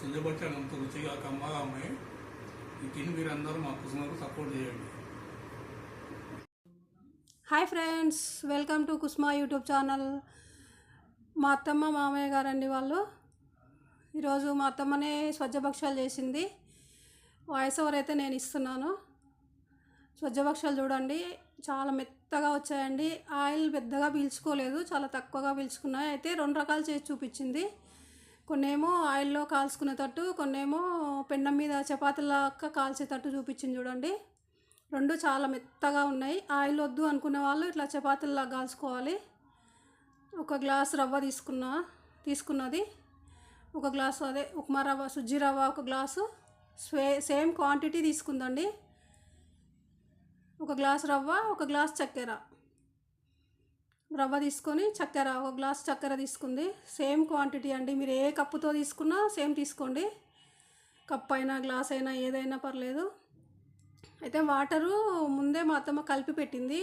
చిన్నబట్టినంత రుచిగా కమ్మగా అమ్మాయి ఈ తిని మీరందరూ మా కుసుమకు సపోర్ట్ చేయండి. Hi friends welcome to Kusma YouTube channel. మా అత్తమ్మ మామయ్య గారండి వాళ్ళు. ఈరోజు మా అత్తమ్మనే స్వజ్జభక్షాలు చేసింది. వాయిస్ ఓవర్ అయితే నేను ఇస్తున్నాను. స్వజ్జభక్షాలు చూడండి చాలా మెత్తగా వచ్చాయండి. ఆయిల్ పెద్దగా పీల్చుకోలేదు చాలా తక్కువగా పీల్చుకున్నాయి. అయితే రెండు రకాలు చేసి చూపించింది. కొన్నేమో ఆయిల్లో కాల్చుకునేటట్టు కొన్నేమో పెండం మీద చపాతీలాగా కాల్చేటట్టు చూపించింది చూడండి. రెండు చాలా మెత్తగా ఉన్నాయి. ఆయిల్ వద్దు అనుకునే వాళ్ళు ఇట్లా చపాతీలా కాల్చుకోవాలి. ఒక గ్లాస్ రవ్వ తీసుకున్నా తీసుకున్నది. ఒక గ్లాసు అదే ఉప్మా రవ్వ సుజ్జి రవ్వ ఒక గ్లాసు. స్వే సేమ్ క్వాంటిటీ తీసుకుందండి. ఒక గ్లాస్ రవ్వ ఒక గ్లాస్ చక్కెర. రవ్వ తీసుకొని చక్కెర ఒక గ్లాస్ చక్కెర తీసుకుంది. సేమ్ క్వాంటిటీ అండి. మీరు ఏ కప్పుతో తీసుకున్నా సేమ్ తీసుకోండి. కప్ అయినా గ్లాస్ అయినా ఏదైనా పర్లేదు. అయితే వాటరు ముందే మా అత్తమ్మ కలిపి పెట్టింది.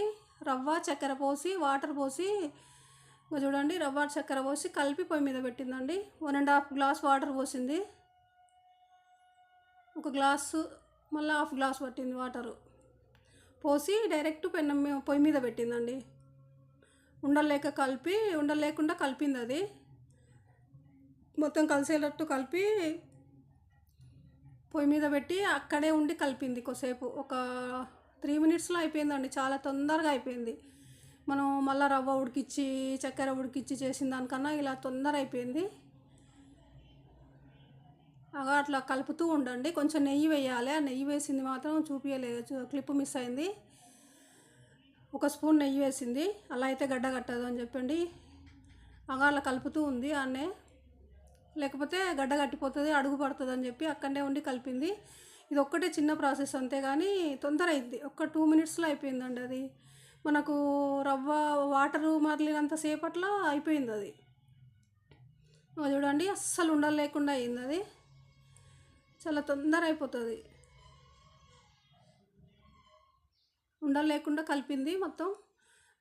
రవ్వ చక్కెర పోసి వాటర్ పోసి చూడండి రవ్వ చక్కెర పోసి కలిపి పొయ్యి మీద పెట్టిందండి. One and half glass water పోసింది. ఒక గ్లాసు మళ్ళీ హాఫ్ గ్లాస్ పట్టింది వాటరు. పోసి డైరెక్ట్ పెన్నం పొయ్యి మీద పెట్టిందండి. ఉండలేక కలిపి ఉండలేకుండా కలిపింది అది. మొత్తం కలిసేటట్టు కలిపి పొయ్యి మీద పెట్టి అక్కడే ఉండి కలిపింది కొద్దిసేపు. ఒక త్రీ మినిట్స్లో అయిపోయిందండి. చాలా తొందరగా అయిపోయింది. మనం మళ్ళీ రవ్వ ఉడికిచ్చి చక్కెర ఉడికిచ్చి చేసిన దానికన్నా ఇలా తొందర అయిపోయింది. అగా అట్లా కలుపుతూ ఉండండి. కొంచెం నెయ్యి వేయాలి. ఆ నెయ్యి వేసింది మాత్రం చూపించలేదు క్లిప్ మిస్ అయింది. ఒక స్పూన్ నెయ్యి వేసింది. అలా అయితే గడ్డ కట్టదు అని చెప్పండి. అగా అలా కలుపుతూ ఉంది ఆనే లేకపోతే గడ్డ కట్టిపోతుంది అడుగు పడుతుంది అని చెప్పి అక్కడనే ఉండి కలిపింది. ఇది ఒక్కటే చిన్న ప్రాసెస్ అంతే కానీ తొందర అయింది ఒక్క టూ మినిట్స్లో అయిపోయిందండి అది. మనకు రవ్వ వాటరు మరలినంత సేపట్లో అయిపోయింది అది. చూడండి అస్సలు ఉండలేకుండా అయింది అది. చాలా తొందర అయిపోతుంది ఉండలు లేకుండా కలిపింది మొత్తం.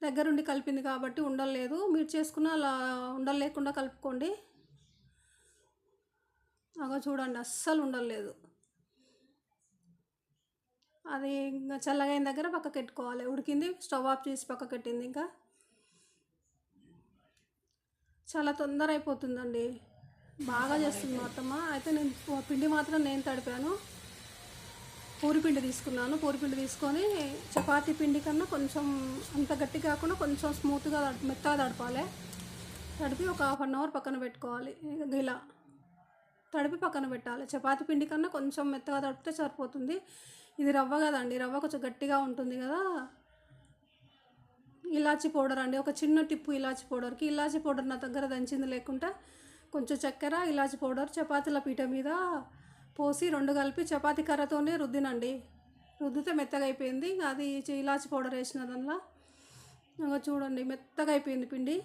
దగ్గరుండి కలిపింది కాబట్టి ఉండలేదు మీరు చేసుకున్న అలా ఉండలు లేకుండా కలుపుకోండి. అగో చూడండి అస్సలు ఉండలేదు అది ఇంకా చల్లగైన దగ్గర పక్క పెట్టుకోవాలి ఉడికింది స్టవ్ ఆఫ్ చేసి పక్కకి పెట్టింది ఇంకా. చాలా తొందర అయిపోతుందండి. బాగా చేస్తుంది మా అత్తమ్మ. అయితే నేను పిండి మాత్రం నేను తడిపాను. పూరి పిండి తీసుకున్నాను. పూరిపిండి తీసుకొని చపాతీ పిండి కన్నా కొంచెం అంత గట్టి కాకుండా కొంచెం స్మూత్గా మెత్తగా తడపాలి. తడిపి ఒక హాఫ్ అన్ అవర్ పక్కన పెట్టుకోవాలి. ఇలా తడిపి పక్కన పెట్టాలి. చపాతి పిండి కన్నా కొంచెం మెత్తగా తడిపితే సరిపోతుంది. ఇది రవ్వ కదండి రవ్వ కొంచెం గట్టిగా ఉంటుంది కదా. ఇలాచి పౌడర్ అండి ఒక చిన్న టిప్పు ఇలాచి పౌడర్కి. ఇలాచి పౌడర్ నా దగ్గర దంచింది లేకుంటే కొంచెం చక్కెర ఇలాచి పౌడర్ చపాతీల పీట మీద పోసి రెండు కలిపి చపాతీ కర్రతోనే రుద్దినండి. రుద్దితే మెత్తగా అయిపోయింది ఇంకా అది ఇలాచి పౌడర్ వేసిన దానిలో. ఇంకా చూడండి మెత్తగా అయిపోయింది పిండి.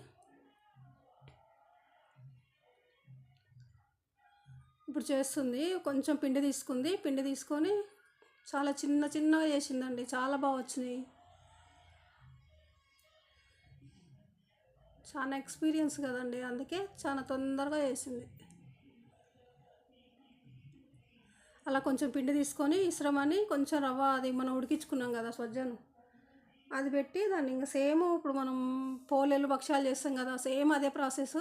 ఇప్పుడు చేస్తుంది. కొంచెం పిండి తీసుకుంది. పిండి తీసుకొని చాలా చిన్న చిన్నగా చేసిందండి. చాలా బాగా వచ్చినాయి. చాలా ఎక్స్పీరియన్స్ కదండి. అందుకే చాలా తొందరగా చేసింది. అలా కొంచెం పిండి తీసుకొని ఇస్రమని కొంచెం రవ్వ అది మనం ఉడికించుకున్నాం కదా సజ్జను అది పెట్టి దాన్ని ఇంకా సేమ్ ఇప్పుడు మనం పోలేలు భక్ష్యాలు చేస్తాం కదా సేమ్ అదే ప్రాసెస్.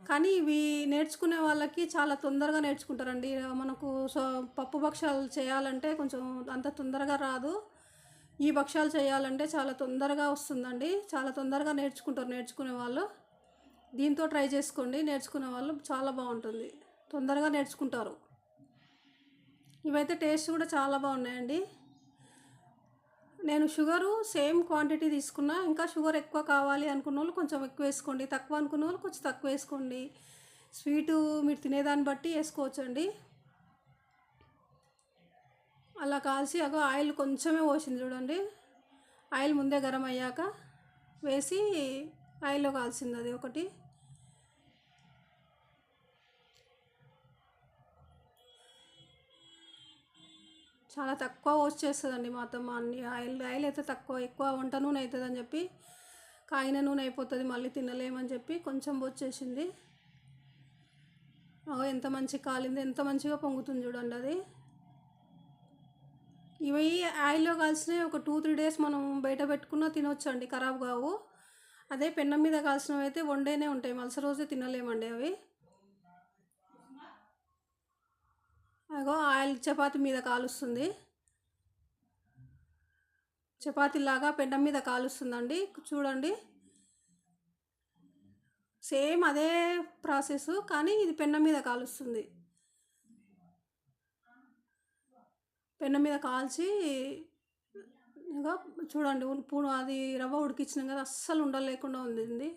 కానీ ఇవి నేర్చుకునే వాళ్ళకి చాలా తొందరగా నేర్చుకుంటారండి. మనకు సో పప్పు భక్ష్యాలు చేయాలంటే కొంచెం అంత తొందరగా రాదు. ఈ భక్ష్యాలు చేయాలంటే చాలా తొందరగా వస్తుందండి. చాలా తొందరగా నేర్చుకుంటారు నేర్చుకునే వాళ్ళు. దీంతో ట్రై చేసుకోండి నేర్చుకునే వాళ్ళు చాలా బాగుంటుంది. తొందరగా నేర్చుకుంటారు. ఇవైతే టేస్ట్ కూడా చాలా బాగున్నాయండి. నేను షుగరు సేమ్ క్వాంటిటీ తీసుకున్నా ఇంకా షుగర్ ఎక్కువ కావాలి అనుకున్న వాళ్ళు కొంచెం ఎక్కువ వేసుకోండి. తక్కువ అనుకున్న వాళ్ళు కొంచెం తక్కువ వేసుకోండి. స్వీటు మీరు తినేదాన్ని బట్టి వేసుకోవచ్చండి. అలా కాల్చి అగో ఆయిల్ కొంచెమే పోసింది చూడండి. ఆయిల్ ముందే గరం అయ్యాక వేసి ఆయిల్లో కాల్చింది అది ఒకటి. చాలా తక్కువ వాష్ చేస్తుందండి మా అత్తమ్మ అన్ని. ఆయిల్ ఆయిల్ అయితే తక్కువ ఎక్కువ వంట నూనె అవుతుందని చెప్పి కాయిన నూనె అయిపోతుంది మళ్ళీ తినలేమని చెప్పి కొంచెం వచ్చేసింది ఓ ఎంత మంచి కాలింది ఎంత మంచిగా పొంగుతుంది చూడండి అది. ఇవి ఆయిల్లో కాల్చినవి ఒక టూ త్రీ డేస్ మనం బయట పెట్టుకున్నా తినొచ్చండి ఖరాబ్ కావు. అదే పెన్నం మీద కాల్చినవి అయితే వండేనే ఉంటాయి మలస రోజే తినలేమండి అవి. అగో ఆయిల్ చపాతి మీద కాలుస్తుంది. చపాతీలాగా పెండ మీద కాలుస్తుందండి. చూడండి. సేమ్ అదే ప్రాసెస్ కానీ ఇది పెన్నం మీద కాలుస్తుంది. పెన్నం మీద కాల్చి ఇంకా చూడండి ఉప్పు అది రవ్వ ఉడికిచ్చినాం కదా అస్సలు ఉండలేకుండా ఉంది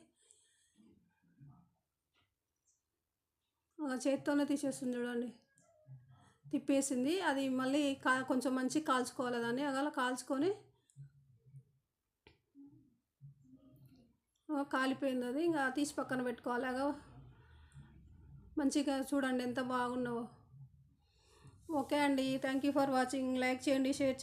చేత్తోనే తీసేస్తుంది చూడండి. తిప్పేసింది. అది మళ్ళీ కా కొంచెం మంచి కాల్చుకోవాలి దాన్ని. అలా కాల్చుకొని కాలిపోయింది అది. ఇంకా తీసి పక్కన పెట్టుకోవాలి. అగా మంచిగా చూడండి ఎంత బాగున్నావో. ఓకే అండి. Thank you for watching like చేయండి షేర్ చేయండి.